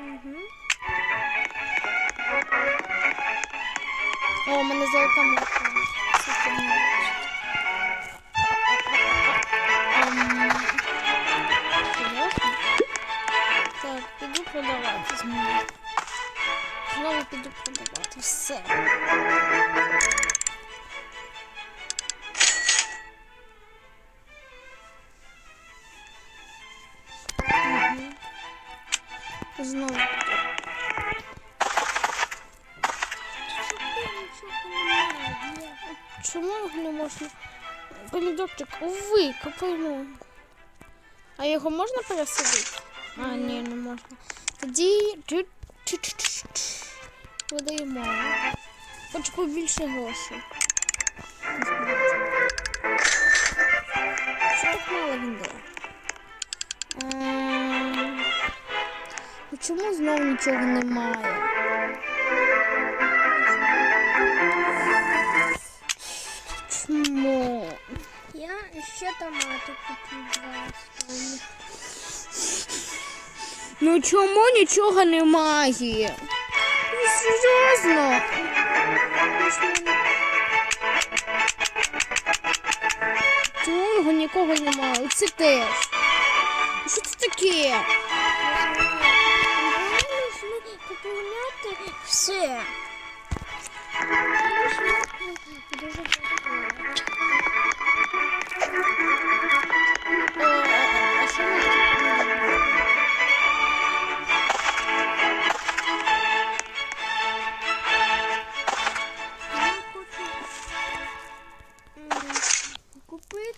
Угу. О, у мене золота бачиш. Ем, Серйозно? Так, піду продавати знову. Знову піду продавати. Все. Знову. Чому його не можна? Помідорчик, уви, копаймо. А його можна пересадити? А, ні, не можна. Тоді видаємо. Хочу побільше грошей. Чому знову нічого немає? Чому? Я ще томати куплю два. Ну чому нічого немає? Ну серйозно. Чому його нікого немає? Це теж. Що це таке? Все.